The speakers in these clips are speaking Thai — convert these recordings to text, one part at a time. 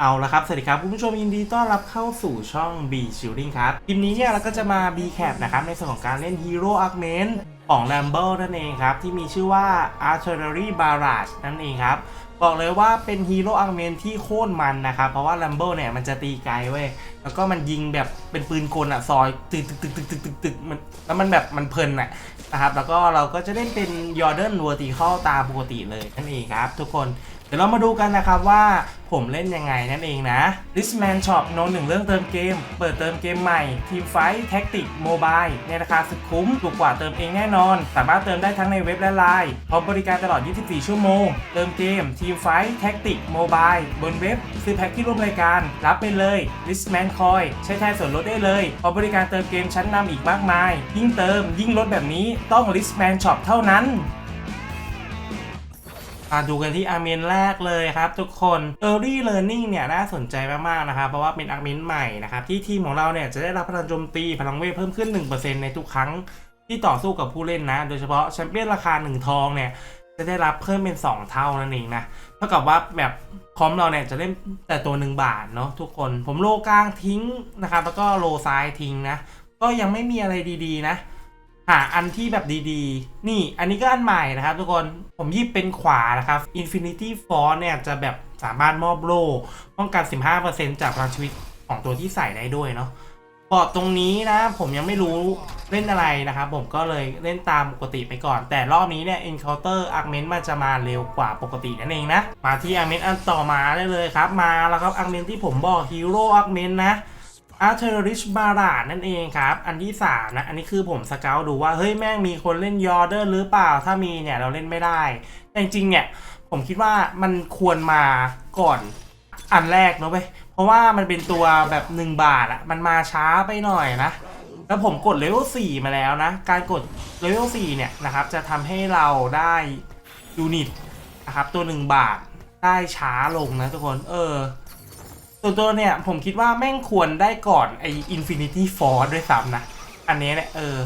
เอาละครับ สวัสดีครับ คุณผู้ชมยินดีต้อนรับเข้าสู่ช่อง B Shooting ครับคลิปนี้เนี่ยเราก็จะมา B Cap นะครับ ในส่วนของการเล่น Hero Augment ของ r a m b l e นั่นเองครับ ที่มีชื่อว่า Artillery Barrage นั่นเองครับ บอกเลยว่าเป็น Hero Augment ที่โคตรมันนะครับ เพราะว่า r a m b l e เนี่ยมันจะตีไกลเว้ย แล้วก็มันยิงแบบเป็นปืนกลอะซอยตึกตึกตึกตึกตึกตึกตึกมันแล้วมันแบบมันเพลินอะนะครับ แล้วก็เราก็จะเล่นเป็น Jordan Vertical ตามปกติเลยนั่นเองครับ ทุกคน ดี๋ยวเรามาดูกันนะครับว่าผมเล่นยังไงนั่นเองนะ Richman Shop โน้นหนึ่งเรื่องเติมเกม เปิดเติมเกมใหม่ Team Fight Tactic Mobile ในราคาสุดคุ้มถูกกว่าเติมเองแน่นอน สามารถเติมได้ทั้งในเว็บและไลน์พร้อมบริการตลอด 24 ชั่วโมง เติมเกม Team Fight Tactic Mobile บนเว็บ ซื้อแพ็คที่ร่วมรายการ รับไปเลย Richman Coin ใช้แทนส่วนลดได้เลยพร้อมบริการเติมเกมชั้นนำอีกมากมาย ยิ่งเติมยิ่งลดแบบนี้ต้อง Richman Shop เท่านั้น มาดูกันที่อาร์เมนแรกเลยครับทุกคน Early Learning เนี่ยน่าสนใจมากๆนะครับเพราะว่าเป็นอาร์เมนใหม่นะครับที่ทีมของเราเนี่ยจะได้รับพลังโจมตีพลังเวทเพิ่มขึ้น 1%ในทุกครั้งที่ต่อสู้กับผู้เล่นนะ โดยเฉพาะแชมเปี้ยนราคา 1 ทองเนี่ยจะได้รับเพิ่มเป็น 2 เท่านั่นเองนะเท่ากับว่าแบบคอมเราเนี่ยจะเล่นแต่ตัว 1 บาทเนาะทุกคนผมโลกลางทิ้งนะครับแล้วก็โลซ้ายทิ้งนะก็ยังไม่มีอะไรดีๆนะ หาอันที่แบบดีๆ นี่อันนี้ก็อันใหม่นะครับทุกคนผมยิบเป็นขวานะครับ Infinity Force เนี่ยจะแบบสามารถมอบโล่ป้องกัน 15%จากพลังชีวิตของตัวที่ใส่ได้ด้วยเนาะบอกตรงนี้นะ ผมยังไม่รู้เล่นอะไรนะครับ ผมก็เลยเล่นตามปกติไปก่อน แต่รอบนี้เนี่ย Encounter Augment มันจะมาเร็วกว่าปกตินั่นเองนะ มาที่ Augment อันต่อมาได้เลยครับ มาแล้วครับ Augment ที่ผมบอก Hero Augment นะ อาร์เทอริชบาราดนั่นเองครับ อันที่3นะอันนี้คือผมสเกลดูว่า เฮ้ยแม่งมีคนเล่นยอร์เดอร์หรือเปล่าถ้ามีเนี่ยเราเล่นไม่ได้ แต่จริงเนี่ยผมคิดว่ามันควรมาก่อนอันแรกเนอะเว้ยเพราะว่ามันเป็นตัวแบบ 1 บาทอะมันมาช้าไปหน่อยนะ แล้วผมกดเลเวล4มาแล้วนะ การกดเลเวล4เนี่ยนะครับจะทำให้เราได้ยูนิตนะครับตัว 1 บาทได้ช้าลงนะทุกคน เออ ส่วนตัวเนี่ย ผมคิดว่าแม่งควรได้ก่อนไอ้ Infinity Force ด้วยซ้ำนะ อันนี้เนี่ย เออ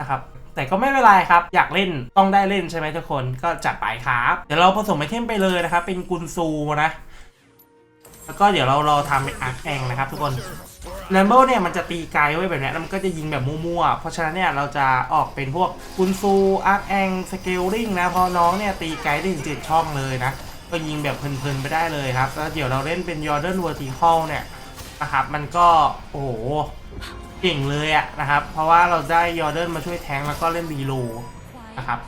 นะครับ แต่ก็ไม่เป็นไรครับ อยากเล่นต้องได้เล่นใช่ไหมทุกคนก็จัดไปครับ เดี๋ยวเราผสมไอเทมไปเลยนะครับ เป็นกุนซูนะ แล้วก็เดี๋ยวเรารอทำเป็นอาร์คแองนะครับทุกคนแรมเบิลเนี่ยมันจะตีไกลไว้แบบนี้แล้วมันก็จะยิงแบบมั่วๆ เพราะฉะนั้นเนี่ยเราจะออกเป็นพวกกุนซูอาร์คแองสเกลลิงนะ พอน้องเนี่ยตีไกลได้ถึงเจ็ดช่องเลยนะ ก็ยิงแบบเพลินๆไปได้เลยครับ แล้วเดี๋ยวเราเล่นเป็นยอร์เดนเวอร์ติคอลเนี่ยนะครับ มันก็โอ้โหเก่งเลยอะนะครับ เพราะว่าเราได้ยอร์เดนมาช่วยแทงแล้วก็เล่นรีโลนะครับ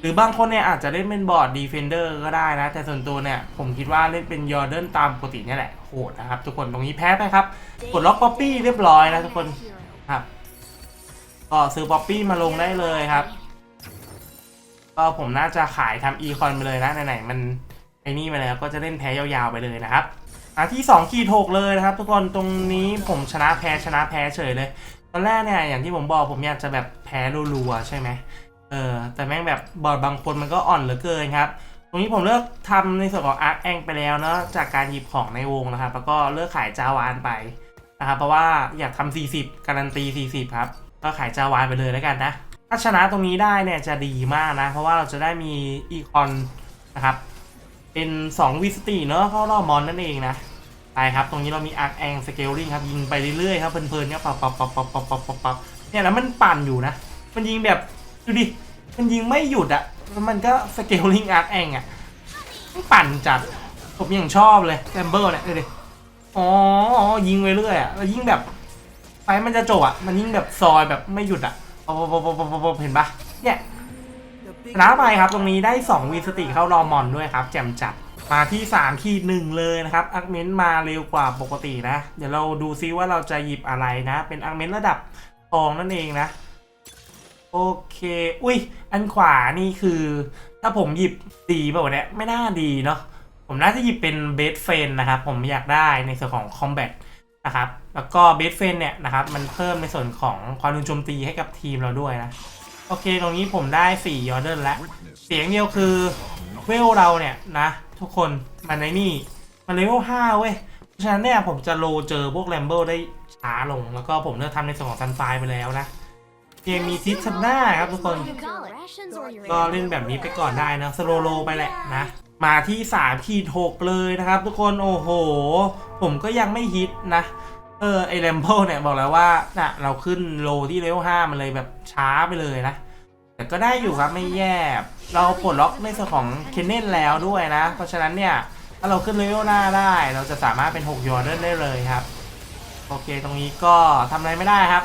หรือบางคนเนี่ยอาจจะเล่นเป็นบอร์ดดีเฟนเดอร์ก็ได้นะ แต่ส่วนตัวเนี่ยผมคิดว่าเล่นเป็นยอร์เดนตามปกติเนี่ยแหละโหดนะครับ ทุกคนตรงนี้แพ้ไปครับ กดล็อกป๊อปปี้เรียบร้อยนะทุกคนครับก็ซื้อป๊อปปี้มาลงได้เลยครับ ก็ผมน่าจะขายทำอีคอนไปเลยนะไหนๆมัน อ้นี่มาแล้วก็จะเล่นแพ้ยาวๆไปเลยนะครับอะที่2ขีดหกเลยนะครับ ทุกคนตรงนี้ผมชนะแพ้ชนะแพ้เฉยเลยตอนแรกเนี่ยอย่างที่ผมบอกผมอยากจะแบบแพ้รัวๆใช่ไหมเออแต่แม่งแบบบอร์ดบางคนมันก็อ่อนเหลือเกินครับตรงนี้ผมเลิกทำในส่วนของอาร์คแองไปแล้วเนาะจากการหยิบของในวงนะครับแล้วก็เลิกขายจาวานไปนะครับเพราะว่าอยากทำ40 การันตี 40 ครับ ก็ขายจาวานไปเลยแล้วกันนะ ถ้าชนะตรงนี้ได้เนี่ยจะดีมากนะ เพราะว่าเราจะได้มีอีคอนนะครับ เป็น2วิสตีเนอะเข้ารอบมอนนั่นเองนะไปครับ ตรงนี้เรามีอาร์คแองสเกลลิงครับ ยิงไปเรื่อยๆครับ เพลินๆเนี่ยปับปับปับปับปับปับปับปับเนี่ยแล้วมันปั่นอยู่นะ มันยิงแบบ ดูดิ มันยิงไม่หยุดอะแล้วมันก็สเกลลิงอาร์คแองอะมันปั่นจัดผมยังชอบเลยแซมเบิลเนี่ยดูดิอ๋อยิงไปเรื่อยอะแล้วยิงแบบไฟมันจะจบอะมันยิงแบบซอยแบบไม่หยุดอะปบปบปบปบปบเห็นปะเนี่ย ชนะไปครับ ตรงนี้ได้ 2 วีสติเข้ารอมอนด้วยครับ แจ่มจัดมาที่3ขีดหนึ่งเลยนะครับอักเมนต์มาเร็วกว่าปกตินะ เดี๋ยวเราดูซิว่าเราจะหยิบอะไรนะ เป็นอักเมนต์ระดับทองนั่นเองนะ โอเค อุ้ย อันขวานี่คือ ถ้าผมหยิบดีเปล่าเนี่ยไม่น่าดีเนาะผมน่าจะหยิบเป็นเบสเฟนนะครับ ผมอยากได้ในส่วนของคอมแบทนะครับ แล้วก็เบสเฟนเนี่ยนะครับ มันเพิ่มในส่วนของความรุนโจมตีให้กับทีมเราด้วยนะ โอเคตรงนี้ผมได้4ยอร์เดนแล้ว เสียงเดียวคือเวลเราเนี่ยนะ ทุกคนมันในนี่ มันเลเวล5เว้ย เพราะฉะนั้นเนี่ยผมจะโลเจอพวกแรมเบิลได้ช้าลง แล้วก็ผมเลือกทำในส่วนของซันไฟไปแล้วนะโอเคเกมมีทิชน่าครับทุกคน ก็เล่นแบบนี้ไปก่อนได้นะสโลโลไปแหละนะ มาที่3ขีด6เลยนะครับ ทุกคนโอ้โห ผมก็ยังไม่ฮิตนะ เออไอแรมโบเนี่ยบอกแล้วว่าน่ะเราขึ้นโลที่เลเวล5มันเลยแบบช้าไปเลยนะ แต่ก็ได้อยู่ครับไม่แย่เราปลดล็อกในส่วนของเคนเนนแล้วด้วยนะ เพราะฉะนั้นเนี่ย ถ้าเราขึ้นเลเวลหน้าได้ เราจะสามารถเป็น6ยอร์เดนได้เลยครับ โอเคตรงนี้ก็ทำอะไรไม่ได้ครับ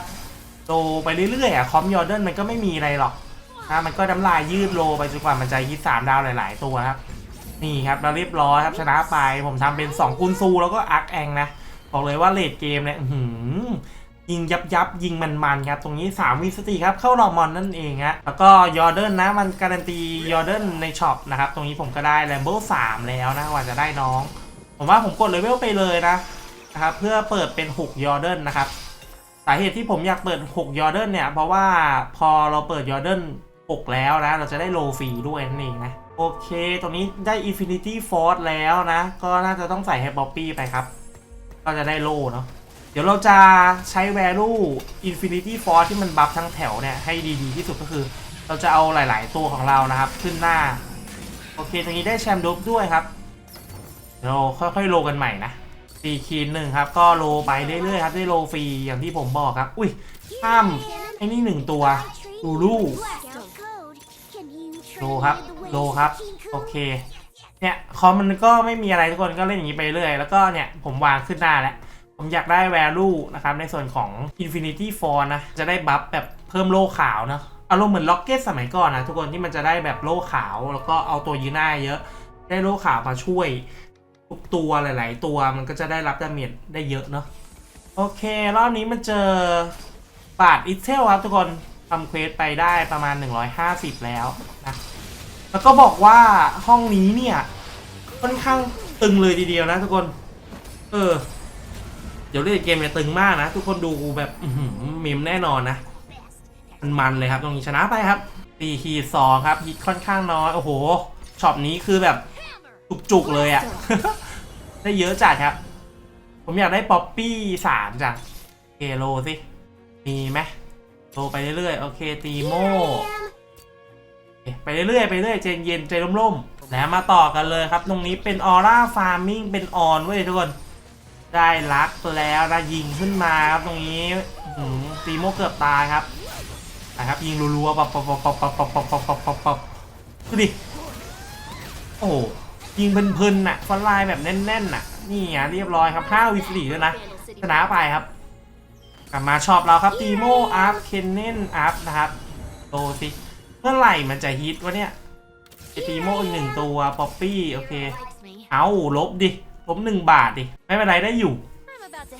โตไปเรื่อยๆอะคอมยอร์เดนมันก็ไม่มีอะไรหรอกนะมันก็น้ำลายยืดโลไปจนกว่ามันจะฮิตสามดาวหลาย ๆ ตัวครับนี่ครับเราเรียบร้อยครับชนะไปผมทำเป็น2กุนซูแล้วก็อาร์คแองนะ บอกเลยว่าเลดเกมเนี่ยหือยิงยับยับยิงมันๆครับ ตรงนี้ 3 วิสติครับ เข้ารอมอนนั่นเองฮะแล้วก็ยอร์เดนนะ มันการันตียอร์เดนในช็อปนะครับ ตรงนี้ผมก็ได้แลมโบ้3แล้วนะกว่าจะได้น้อง ผมว่าผมกดเลเวลไปเลยนะนะครับเพื่อเปิดเป็น 6 ยอร์เดนนะครับสาเหตุที่ผมอยากเปิด 6 ยอร์เดนเนี่ย เพราะว่าพอเราเปิดยอร์เดน6แล้วนะ เราจะได้โลฟรีด้วยนั่นเองนะโอเค ตรงนี้ได้ Infinity Force แล้วนะ ก็น่าจะต้องใส่ให้บ๊อบปี้ไปครับ ก็จะได้โล่เนาะเดี๋ยวเราจะใช้ value Infinity Force ที่มันบัฟทั้งแถวเนี่ย ให้ดีๆที่สุดก็คือ เราจะเอาหลายๆตัวของเรานะครับ ขึ้นหน้า โอเคตรงนี้ได้แชมป์ดบด้วยครับ เราค่อยๆโลกันใหม่นะสี่คีนหนึ่งครับ ก็โลไปเรื่อยๆครับ ได้โลฟรีอย่างที่ผมบอกครับ อุ้ยข้ามไอ้นี่หนึ่งตัวลูลูโลครับ โลครับ โอเค เนี่ยคอมมันก็ไม่มีอะไรทุกคนก็เล่นอย่างนี้ไปเรื่อย แล้วก็เนี่ยผมวางขึ้นหน้าแล้ว ผมอยากได้ value นะครับในส่วนของ Infinity for นะ จะได้บัฟแบบเพิ่มโล่ขาวนะอารมณ์เหมือนล็อกเก็ตสมัยก่อนนะทุกคนที่มันจะได้แบบโล่ขาว แล้วก็เอาตัวยืนหน้าเยอะ ได้โล่ขาวมาช่วยทุกตัวหลาย ๆ ตัวมันก็จะได้รับดาเมจได้เยอะเนาะโอเค รอบนี้มันเจอบาทอิเทลครับทุกคนทำเควสไปได้ประมาณ 150 แล้วนะ แล้วก็บอกว่าห้องนี้เนี่ยค่อนข้างตึงเลยทีเดียวนะทุกคน เออ เดี๋ยวเล่นเกมเนี่ยตึงมากนะ ทุกคนดูแบบมิมแน่นอนนะ มันมันเลยครับตรงนี้ชนะไปครับตีคีสองครับฮิตค่อนข้างน้อย โอ้โหช็อปนี้คือแบบจุกๆเลยอะ่ะ ได้เยอะจัดครับ ผมอยากได้ป๊อปปี้สามจังเกโลสิ มีไหมโลไปเรื่อยๆ โอเคตีโม ไปเรื่อยๆไปเรื่อยใจเย็นใจร่มๆแล้วมาต่อกันเลยครับ ตรงนี้เป็นออร่าฟาร์มิงเป็นออนเว้ยทุกคน ได้ลักแล้วนะยิงขึ้นมาครับตรงนี้หืตีโมเกือบตายครับนะครับยิงรัวๆปับปับปับปับปับปับปับปับปับปับปับดูดิโอ้ยิงเพลินๆน่ะฟอนไลน์แบบแน่นๆน่ะ นี่อะเรียบร้อยครับ5วิสลีด้วยนะชนะไปครับกลับมาชอบเราครับตีโมอัพเคนเนนอัพนะครับโตสิ เมื่อไหร่มันจะฮิตวะเนี่ยไอตีโมอีกหนึ่งตัวป๊อปปี้โอเค เอาลบดิลบหนึ่งบาทดิ ไม่เป็นไรได้อยู่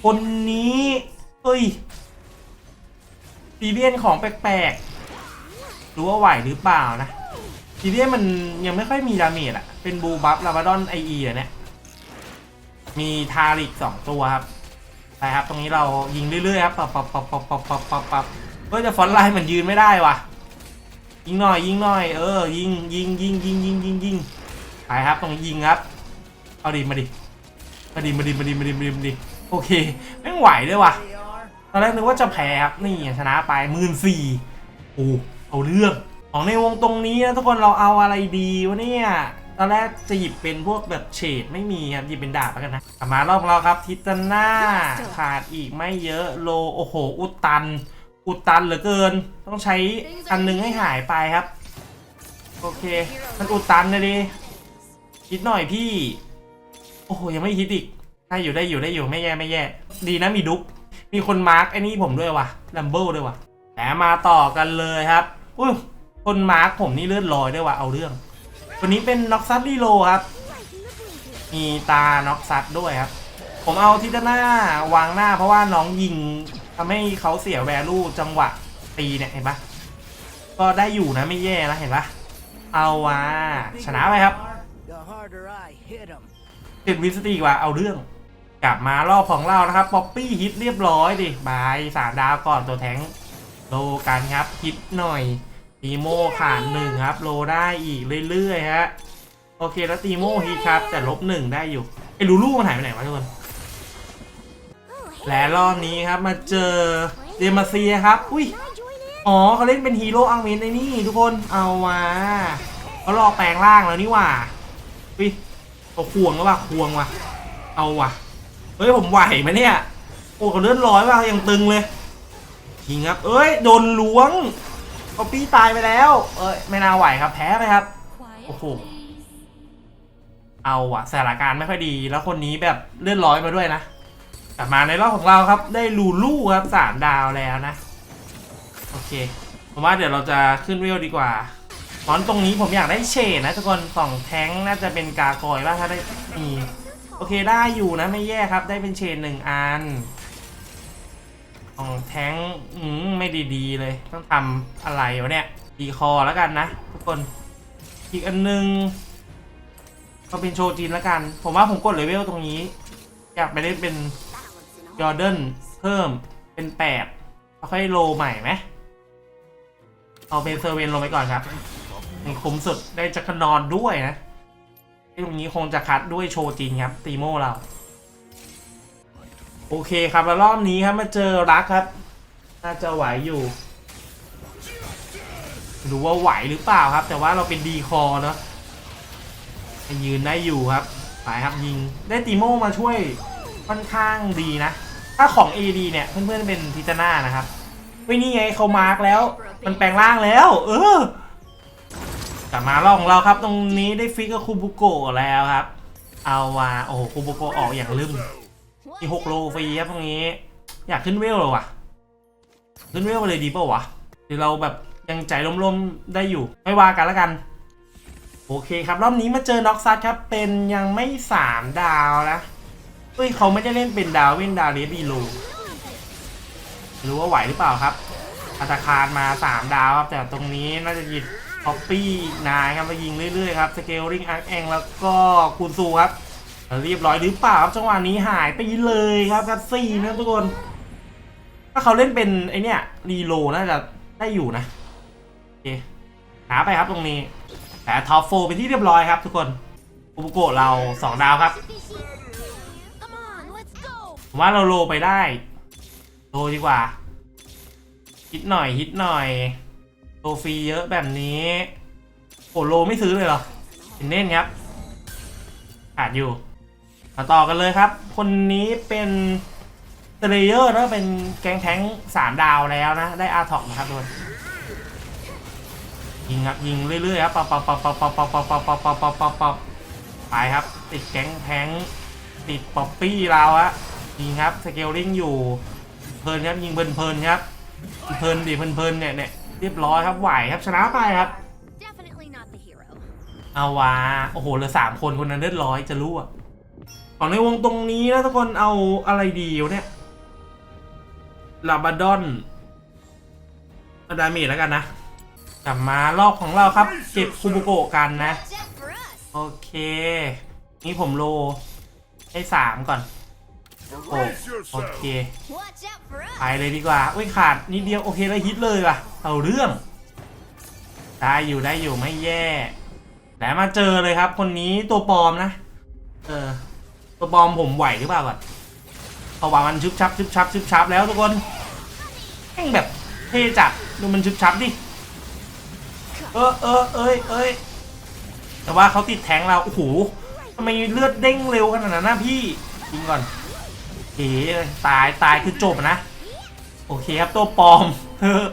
คนนี้เฮ้ยตีเบียนของแปลกๆรู้ว่าไหวหรือเปล่านะทีเบียนมันยังไม่ค่อยมีดาเมจอะเป็นบูบัฟลาบาดอนไอเอียเนี่ย มีทาริกสองตัวครับใช่ครับ ตรงนี้เรายิงเรื่อยๆครับปับปับปับปับปับปับปับเฮ้ยแต่ฟอนไลน์มันยืนไม่ได้ว่ะ ยิงหน่อยยิงหน่อยเออยิงยิงยิงยิงยิงยิงยิงไปครับตรงยิงครับเอาดิมาดิมาดิมาดิมาดิมาดิมาดิมาดิโอเคแม่งไหวด้วยว่ะตอนแรกนึกว่าจะแพ้ครับนี่ชนะไปหมื่นสี่โอ้เอาเรื่องของในวงตรงนี้นะทุกคนเราเอาอะไรดีวะเนี่ยตอนแรกจะหยิบเป็นพวกแบบเฉดไม่มีครับหยิบเป็นดาบแล้วกันนะมารอบของเราครับทิตาน่าขาดอีกไม่เยอะโลโอ้โหอุตัน อุดตันเหลือเกิน ต้องใช้อันนึงให้หายไปครับ โอเค มันอุดตันเลยดิคิดหน่อยพี่ โอ้โห ยังไม่คิดอีกได้อยู่ได้อยู่ได้อยู่ไม่แย่ไม่แย่ ดีนะมีดุ๊กมีคนมาร์กไอ้นี่ผมด้วยว่ะลัมเบิลด้วยว่ะแล้วมาต่อกันเลยครับอุ้ยคนมาร์กผมนี่เลือดลอยด้วยว่ะเอาเรื่องวันนี้เป็นน็อกซัตลีโลครับ มีตาน็อกซัดด้วยครับ ผมเอาทิตาน่าวางหน้าเพราะว่าน้องยิง ทำให้เขาเสียแวลูจังหวะตีเนี่ยเห็นปะก็ได้อยู่นะไม่แย่นะเห็นปะเอาว่ะชนะไปครับติดวิสตีกว่าเอาเรื่อง กลับมารอบของเรานะครับป๊อปปี้ฮิตเรียบร้อยดิบายสามดาวก่อนตัวแทงโลกันครับฮิตหน่อยตีโมขาดหนึ่งครับ โลได้อีกเรื่อยๆฮะโอเคแล้วตีโมฮิตครับ แต่ลบหนึ่งได้อยู่ไอ้ลูลูมันหายไปไหนวะทุกคน และรอบนี้ครับมาเจอเดมาเซียครับ อุ้ย อ๋อเขาเล่นเป็นฮีโร่อังเมนในนี่ทุกคน เอามาเขารอแปลงร่างแล้วนี่ว่าวิเอาควงก็ว่าควงว่ะ เอาว่ะ เฮ้ยผมไหวไหมเนี่ย โอ้เขาเลื่อนร้อยว่ะยังตึงเลยยิงครับ เอ้ยโดนล้วงกอปี้ตายไปแล้ว เอ้ยไม่น่าไหวครับ แพ้ไปครับ โอ้โห เอาอะสถานการณ์ไม่ค่อยดี แล้วคนนี้แบบเลื่อนร้อยมาด้วยนะ กลับมาในรอบของเราครับ ได้ลูลูครับสามดาวแล้วนะ โอเค ผมว่าเดี๋ยวเราจะขึ้นเวลดีกว่าตอนตรงนี้ผมอยากได้เชดนะทุกคนสองแท้งน่าจะเป็นกากอยว่าถ้าได้มีโอเคได้อยู่นะไม่แย่ครับ ได้เป็นเชนหนึ่งอันสองแท้งอืมไม่ดีๆเลย ต้องทำอะไรวะเนี่ยดีคอแล้วกันนะทุกคนอีกอันหนึงก็เป็นโชจินแล้วกัน ผมว่าผมกดเลเวลตรงนี้ อยากไปเล่นเป็น ยอร์เดนเพิ่มเป็นแปดแล้วค่อยโลใหม่ไหมเอาเป็นเซอร์เวนลงไปก่อนครับนี่คุ้มสุดได้จักรนอนด้วยนะที่ตรงนี้คงจะคัดด้วยโชจินครับตีโมเรา โอเคครับแล้วรอบนี้ครับมาเจอรักครับ น่าจะไหวอยู่ดูว่าไหวหรือเปล่าครับ แต่ว่าเราเป็นดีคอเนาะยืนได้อยู่ครับ ไปครับยิง ได้ตีโมมาช่วยค่อนข้างดีนะ ถ้าของ AD เนี่ย เพื่อนๆเป็นทิจนานะครับวินี่ไงเขามาร์กแล้ว มันแปลงร่างแล้ว เออกลับมาล่องเราครับ ตรงนี้ได้ฟิกกับคูบุโกะแล้วครับ เอาว่าโอ้โหคูบุโกะออกอย่างลืมมีหกโลฟรีครับตรงนี้ อยากขึ้นเวลเลยวะขึ้นเวลเลยดีเปล่าวะหรือเราแบบยังใจร่มๆได้อยู่ ไม่ว่ากันแล้วกัน โอเคครับ รอบนี้มาเจอน็อกซัดครับ เป็นยังไม่สามดาวนะ เฮ้ยเขาไม่ได้เล่นเป็นดาวเว้นดาวเรดีโลรู้ว่าไหวหรือเปล่าครับอัตาคารมาสามดาวครับ แต่ตรงนี้น่าจะหยิบคอปปี้นายครับมายิงเรื่อยๆครับสเกลริงอาร์เองแล้วก็คูณซูครับ เรียบร้อยหรือเปล่าครับจังหวะนี้หายไปเลยครับกัสซี่นะทุกคน ถ้าเขาเล่นเป็นไอเนี้ยรีโลน่าจะได้อยู่นะโอเคหาไปครับตรงนี้แต่ท็อปโฟเป็นที่เรียบร้อยครับ ทุกคนอุบุโกะเรา 2 ดาวครับ ผมว่าเราโลไปได้ โลดีกว่า ฮิตหน่อยฮิตหน่อยโลฟรีเยอะแบบนี้โอ้โลไม่ซื้อเลยเหรอเป็นเน่นครับ ขาดอยู่มาต่อกันเลยครับ คนนี้เป็นเตเลเยอร์นะเป็นแกงแท้งสามดาวแล้วนะ ได้อาร์ท็อกนะครับทุกคนยิงครับยิงเรื่อยๆครับปับปับปับปับปับปับปับปับปับปับปับปับปับไปครับ ติดแก๊งแทงติดป๊อปปี้เราอะ ยิงครับสเกลลิงอยู่เพลินครับยิงเพลินเพลินครับเพลินดิเพลินเพลินเนี่ยเนี่ยเรียบร้อยครับไหวครับชนะไปครับ Definitely not the hero. เอาวะโอ้โหเหลือสามคนคนนั้นเลือดร้อยจะรู้อะของในวงตรงนี้นะทุกคนเอาอะไรดีวะเนี่ยลาบาดอนเอาดาเมจแล้วกันนะกลับมารอบของเราครับเก็บคูบุโกะกันนะ Watch out for us. โอเค นี่ผมโลให้สามก่อน โอ้โอเค Watch out for us. ไปเลยดีกว่าอุ้ยขาดนิดเดียวโอเคแล้วฮิตเลยว่ะ เอาเรื่อง ได้อยู่ได้อยู่ไม่แย่แต่มาเจอเลยครับ คนนี้ตัวปลอมนะ เออ ตัวปลอมผมไหวหรือเปล่าก่อนเพราะว่ามันชึบชับชึบชับชึบชับแล้วทุกคนแม่งแบบเท่จัดดูมันชึบชับดิ เออเออเอ้ยเอ้ยแต่ว่าเขาติดแทงเรา โอ้โหทำไมเลือดเด้งเร็วขนาดนั้นนะพี่ยิงก่อน เอ๋ตายตายคือจบนะ โอเคครับตัวปลอมเฮ้อ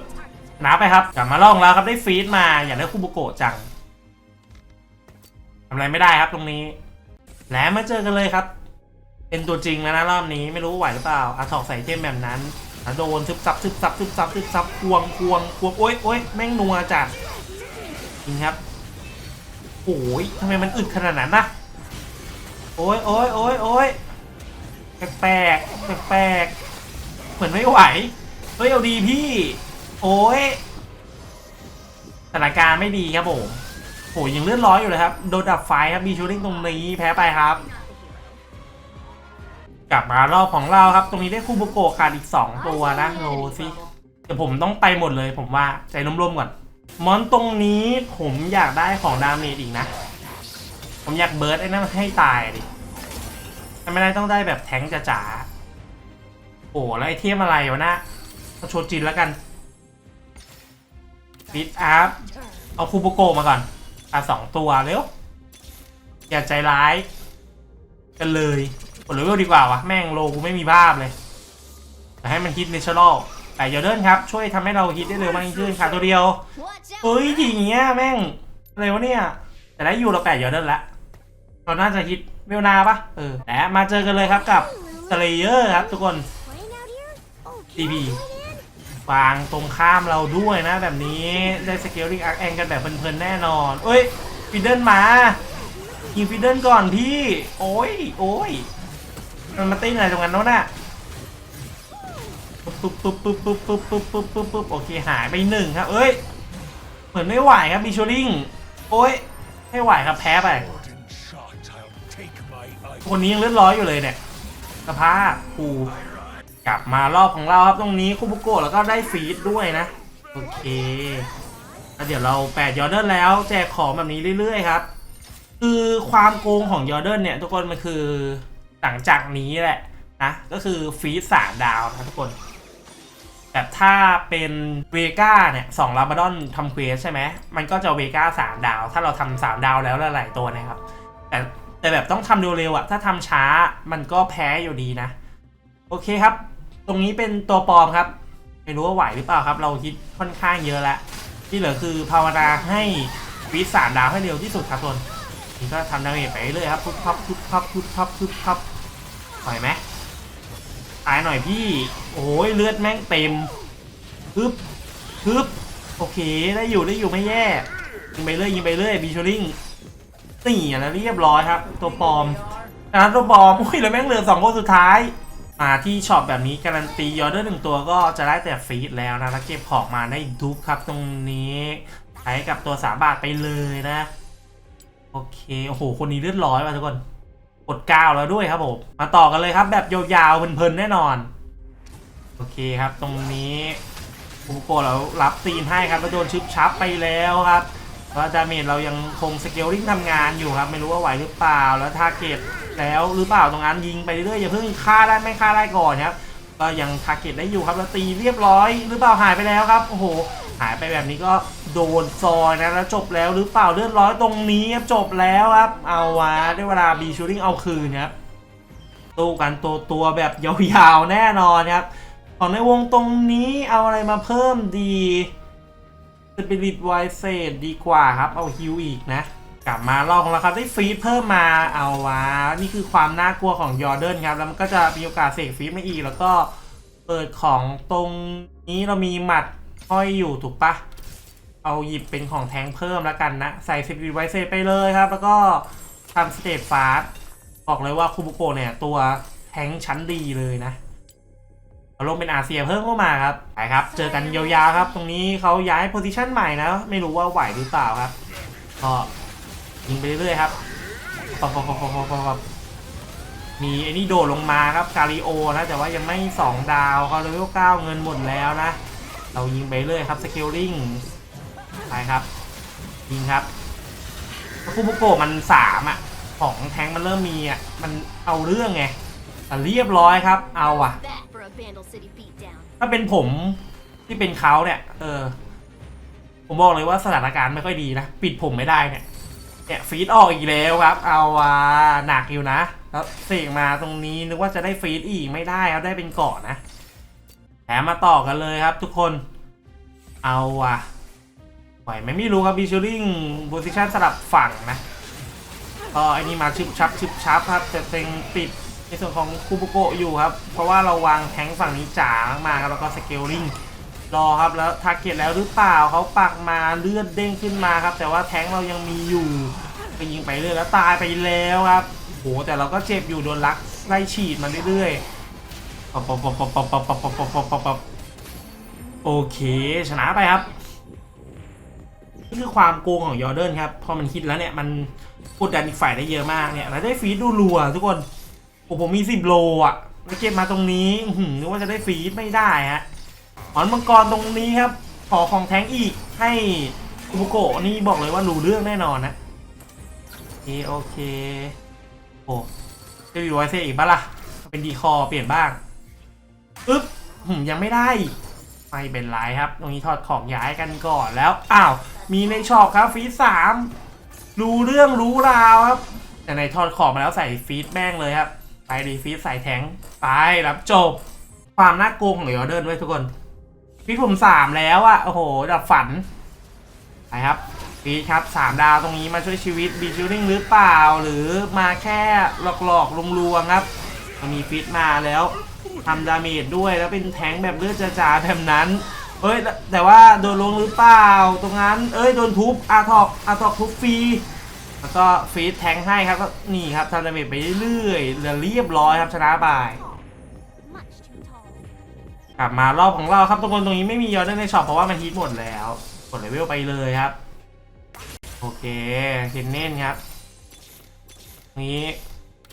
นับไปครับกลับมาล่องแล้วครับได้ฟีดมาอยากได้คูบุโกะจังทำอะไรไม่ได้ครับตรงนี้ แล้วมาเจอกันเลยครับ เป็นตัวจริงแล้วนะรอบนี้ไม่รู้ไหวหรือเปล่าอาถอกใส่เจมแบบนั้นโดนซึบซับซึบซับซึบซับซึบซับควงควงควงโอ๊ยโอ๊ยแม่งนัวจัดจริงครับโอ้ยทำไมมันอึดขนาดนั้นนะโอ้ยโอ้ยโอ้ยโอ้ย แปลกแปลกเหมือนไม่ไหว เฮ้ยเอาดีพี่ โอ้ยสถานการณ์ไม่ดีครับผมโหยังเลือดร้อยอยู่เลยครับ โดนดับไฟครับ มีชูริงตรงนี้แพ้ไปครับ กลับมารอบของเราครับ ตรงนี้ได้คูบุโกะขาดอีก 2 ตัวนะโลสิเดี๋ยวผมต้องไปหมดเลยผมว่าใจร่มๆก่อน มอนตรงนี้ผมอยากได้ของดาเมจอีกนะ ผมอยากเบิร์ดไอ้นั่นให้ตายดิ ไม่ได้ต้องได้แบบแทงจ๋าๆโอ้แล้วไอเทมอะไรวะนะเอาโชจินแล้วกันฟิตอัพเอาคูโบโกมาก่อน อะสองตัวเร็ว อย่าใจร้าย กันเลยกดเลเวลดีกว่าวะแม่งโลกูไม่มีภาพเลยแต่ให้มันฮิตเนเชอรัลแต่ยอเดินครับ ช่วยทำให้เราฮิตได้เร็วมากยิ่งขึ้นค่ะตัวเดียวเฮ้ยอย่างเงี้ยแม่งอะไรวะเนี่ย แต่ได้อยู่เราแปดยอเดินละเราน่าจะฮิต เวลนาปะเออแต่มาเจอกันเลยครับกับสเลเยอร์ครับทุกคน Playing out here? Oh, TV. can I join in? วางตรงข้ามเราด้วยนะ แบบนี้ได้สเกลลิ่งอาร์แองกันแบบเพลินๆแน่นอน เอ้ยฟิดเดิลมายิงฟิดเดิลก่อนพี่ โอ้ยโอ้ยมันมาติ้งอะไรตรงนั้นโน้นน่ะปุ๊บปุ๊บปุ๊บปุ๊บปุ๊บปุ๊บปุ๊บปุ๊บปุ๊บปุ๊บโอเคหายไปหนึ่งครับ เอ้ย เหมือนไม่ไหวครับบิชลิงโอ้ยไม่ไหวครับแพ้ไป คนนี้ยังเลือดร้อยอยู่เลยเนี่ยสภาพกูกลับมารอบของเราครับตรงนี้คุบุโกะแล้วก็ได้ฟีดด้วยนะ โอเคแล้วเดี๋ยวเราแปดยอร์เดนแล้วแจกของแบบนี้เรื่อยๆครับ คือความโกงของยอร์เดนเนี่ย ทุกคนมันคือหลังจากนี้แหละนะก็คือฟีดสามดาวนะทุกคนแบบถ้าเป็นเวก้าเนี่ยสองลาบาดอนทำเควสใช่ไหมมันก็จะเวก้าสามดาว ถ้าเราทำสามดาวแล้วหลายๆตัวนะครับ แต่ แต่แบบต้องทำเร็วๆอะถ้าทำช้ามันก็แพ้อยู่ดีนะ โอเคครับ ตรงนี้เป็นตัวปลอมครับ ไม่รู้ว่าไหวหรือเปล่าครับ เราคิดค่อนข้างเยอะแล้วที่เหลือคือภาวนาให้วิสามดาวให้เร็วที่สุดครับทนนี่ก็ทำดาเมจไปเรื่อยครับพุบพับพุบพับพุบพับพุบพับไหวไหมตายหน่อยพี่ โอ้ยเลือดแม่งเต็มฮึบฮึบโอเคได้อยู่ได้อยู่ไม่แย่ยิงไปเรื่อยยิงไปเรื่อยบีชลิง นี่อะนะเรียบร้อยครับ ตัวปลอมดังนั้นตัวปลอมอุ้ยแล้วแม่งเหลือสองคนสุดท้าย มาที่ช็อปแบบนี้การันตียอร์เดอร์หนึ่งตัวก็จะได้แต่ฟีดแล้วนะแล้วเก็บของมาได้ทุกครับตรงนี้ใช้กับตัวสาบาทไปเลยนะ โอเค โอ้โห คนนี้เลือดร้อยว่ะทุกคนกดเก้าแล้วด้วยครับผม มาต่อกันเลยครับ แบบยาวๆเพลินๆแน่นอน โอเคครับ ตรงนี้ฟูโกะเรารับตีนให้ครับแล้วโดนชึบชับไปแล้วครับ ว่าดาเมจเรายังคงสเกลลิ่งทำงานอยู่ครับ ไม่รู้ว่าไหวหรือเปล่าแล้วทาร์เก็ตแล้วหรือเปล่าตรงนั้นยิงไปเรื่อยอย่าเพิ่งฆ่าได้ไม่ฆ่าได้ก่อนครับก็ยังทาร์เก็ตได้อยู่ครับแล้วตีเรียบร้อย หรือเปล่าหายไปแล้วครับโอ้โหหายไปแบบนี้ก็โดนซอยนะแล้วจบแล้วหรือเปล่าเลือดร้อยตรงนี้ครับจบแล้วครับ เอาวะได้เวลาบีชูริงเอาคืนครับตู้กันตัวตัวแบบยาวๆแน่นอนครับของในวงตรงนี้เอาอะไรมาเพิ่มดี สปิริตไวเซดดีกว่าครับ เอาฮิวอีกนะ กลับมาลองแล้วครับ ได้ฟีดเพิ่มมาเอาวะนี่คือความน่ากลัวของยอร์เดนครับ แล้วมันก็จะมีโอกาสเสกฟีดมาอีก แล้วก็เปิดของตรงนี้เรามีหมัดห้อยอยู่ถูกปะเอาหยิบเป็นของแทงเพิ่มแล้วกันนะ ใส่สปิริตไวเซดไปเลยครับ แล้วก็ทำสเตตฟาสบอกเลยว่าคูบุโกเนี่ยตัวแทงชั้นดีเลยนะ เราลงเป็นอาเซียเพิ่มเข้ามาครับไปครับ เจอกันยาวๆครับ ตรงนี้เขาย้ายโพซิชันใหม่นะ ไม่รู้ว่าไหวหรือเปล่าครับ ก็ยิงไปเรื่อยๆครับปับปับปับปับปับมีไอ้นี่โดดลงมาครับ กาลิโอนะ แต่ว่ายังไม่ 2 ดาวเขาเลเวล9เงินหมดแล้วนะ เรายิงไปเรื่อยครับสเกลลิงไปครับ ยิงครับคูบุโกะมันสามอะ ของแทงมันเริ่มมีอะ มันเอาเรื่องไงแต่เรียบร้อยครับ เอาอะ ถ้าเป็นผมที่เป็นเขาเนี่ย เออ ผมบอกเลยว่าสถานการณ์ไม่ค่อยดีนะ ปิดผมไม่ได้เนี่ยเนี่ยฟีดออกอีกแล้วครับ เอาว่าหนักอยู่นะ แล้วเสกมาตรงนี้นึกว่าจะได้ฟีดอีกไม่ได้ครับได้เป็นเกาะนะแถมมาต่อกันเลยครับ ทุกคน เอาว่ะไหวไหมไม่รู้ครับบิชลิงโพซิชันสลับฝั่งนะก็ไอ้นี่มาชึบชับชึบชับครับแต่เต็งติด ในส่วนของคูบุโกะอยู่ครับ เพราะว่าเราวางแทงฝั่งนี้จ๋ามากครับแล้วก็สเกลลิงรอครับแล้วทาร์เก็ตแล้วหรือเปล่าเขาปักมาเลือดเด้งขึ้นมาครับ แต่ว่าแทงเรายังมีอยู่ไปยิงไปเรื่อยแล้วตายไปแล้วครับโหแต่เราก็เจ็บอยู่โดนลักไล่ฉีดมาเรื่อยๆปั๊บปั๊บปับปั๊บปับปั๊บปับปั๊บปับปั๊บปับโอเค ชนะไปครับนี่คือความโกงของยอร์เดนครับพอมันฮิตแล้วเนี่ยมันกดดันอีกฝ่ายได้เยอะมากเนี่ยแล้วได้ฟีดดูรัวทุกคน โอ้ผมมีสิบโลอะแล้วเก็บมาตรงนี้หือนึกว่าจะได้ฟีดไม่ได้ฮะหอนมังกรตรงนี้ครับ ขอของแทงอีกให้อุบุโกะนี่บอกเลยว่ารู้เรื่องแน่นอนนะโอเค โอเคโอ้จะมีไวเซอีกปะล่ะ เป็นดีคอเปลี่ยนบ้างอึ๊บหืมยังไม่ได้ ไม่เป็นไรครับ ตรงนี้ถอดของย้ายกันก่อนแล้ว อ้าว มีในช็อปครับฟีดสามรู้เรื่องรู้ราวครับแต่ในถอดของมาแล้วใส่ฟีดแม่งเลยครับ ไปดีฟีดใส่แทงไปรับจบ ความน่าโกงของเหลือเดินด้วยทุกคนฟีดผมสามแล้วอะโอ้โหดับฝันไปครับฟีครับสามดาวตรงนี้มาช่วยชีวิตบีชิลลิงหรือเปล่า หรือมาแค่หลอกๆลวงๆครับมีฟีดมาแล้วทำดาเมจด้วยแล้วเป็นแทงแบบเลือดจ๋าๆแบบนั้นเอ้ยแต่ว่าโดนลวงหรือเปล่า ตรงนั้น เอ้ยโดนทุบอาทอกอาทอกทุบฟรี แล้วก็ฟีดแทงให้ครับก็นี่ครับทำดาเมจไปเรื่อยๆเหลือเรียบร้อยครับชนะบายกลับมารอบของเราครับทุกคนตรงนี้ไม่มียอดในช็อปเพราะว่ามันฮิตหมดแล้วกดเลเวลไปเลยครับ โอเคเคนเน่นครับนี้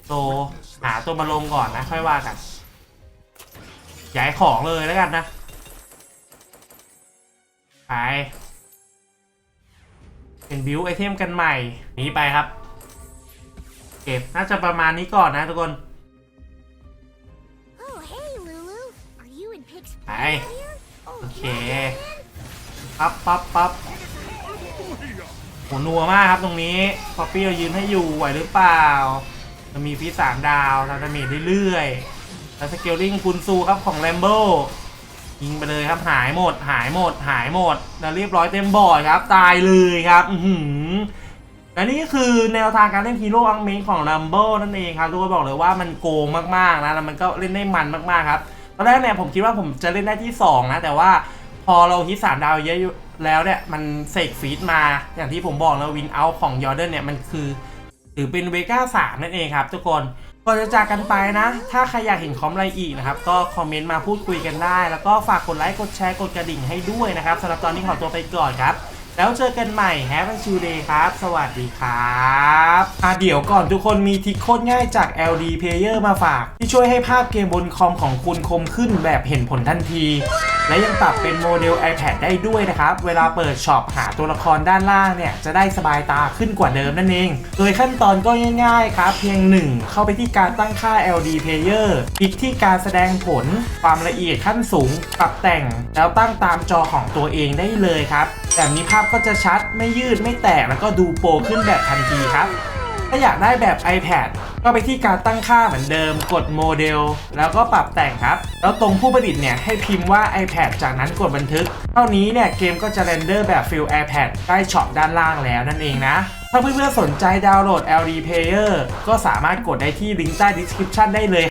โตหาตัวมาลงก่อนนะ ค่อยว่ากันย้ายของเลยแล้วกันนะไป เป็นบิวไอเทมกันใหม่นี้ไปครับ เก็บน่าจะประมาณนี้ก่อนนะทุกคน Oh, hey, Lulu. Are you in Pig's Hi. Play here? Oh, โอเค yeah, ปั๊บปั๊บปั๊บโหนัวมากครับตรงนี้พอปี้เรายืนให้อยู่ไหวหรือเปล่าจะมีฟีสามดาวทำดาเมจเรื่อยๆแล้วสเกลลิงคุณซูครับของแรมโบ้ ยิงไปเลยครับหายหมด หายหมด หายหมดแล้วเรียบร้อยเต็มบอร์ดครับ ตายเลยครับ อือหือและนี่ก็คือแนวทางการเล่นฮีโร่อังเมนของลัมโบ้นั่นเองครับทุกคนบอกเลยว่ามันโกงมากๆนะแล้วมันก็เล่นได้มันมากๆครับตอนแรกเนี่ยผมคิดว่าผมจะเล่นได้ที่ 2 นะ แต่ว่าพอเราฮิตสามดาวเยอะแล้วเนี่ยมันเสกฟีดมาอย่างที่ผมบอกแล้ววินเอาของยอร์เดนเนี่ยมันคือถือเป็นเวก้าสามนั่นเองครับทุกคน ก่อนจะจากกันไปนะ ถ้าใครอยากเห็นคอมอะไรอีกนะครับ ก็คอมเมนต์มาพูดคุยกันได้ แล้วก็ฝากกดไลค์ กดแชร์ กดกระดิ่งให้ด้วยนะครับสำหรับตอนนี้ขอตัวไปก่อนครับ แล้วเจอกันใหม่ Have a chill day ครับ สวัสดีครับอะเดี๋ยวก่อนทุกคนมีทิคโคตรง่ายจาก LD Player มาฝาก ที่ช่วยให้ภาพเกมบนคอมของคุณคมขึ้นแบบเห็นผลทันที และยังปรับเป็นโมเดล iPad ได้ด้วยนะครับ เวลาเปิดช็อปหาตัวละครด้านล่างเนี่ย จะได้สบายตาขึ้นกว่าเดิมนั่นเอง โดยขั้นตอนก็ง่ายๆครับ เพียง 1 เข้าไปที่การตั้งค่า LD Player คลิกที่การแสดงผล ความละเอียดขั้นสูง ปรับแต่ง แล้วตั้งตามจอของตัวเองได้เลยครับ แบบนี้ภาพก็จะชัดไม่ยืดไม่แตกแล้วก็ดูโปรขึ้นแบบทันทีครับ ถ้าอยากได้แบบ iPad ก็ไปที่การตั้งค่าเหมือนเดิม กดโมเดล แล้วก็ปรับแต่งครับ แล้วตรงผู้ประดิษฐ์เนี่ยให้พิมพ์ว่า iPad จากนั้นกดบันทึก เท่านี้เนี่ยเกมก็จะเรนเดอร์แบบฟิล iPad ใต้ช็อปด้านล่างแล้วนั่นเองนะ ถ้าเพื่อนๆสนใจดาวน์โหลด LD Player ก็สามารถกดได้ที่ลิงก์ใต้ description ได้เลย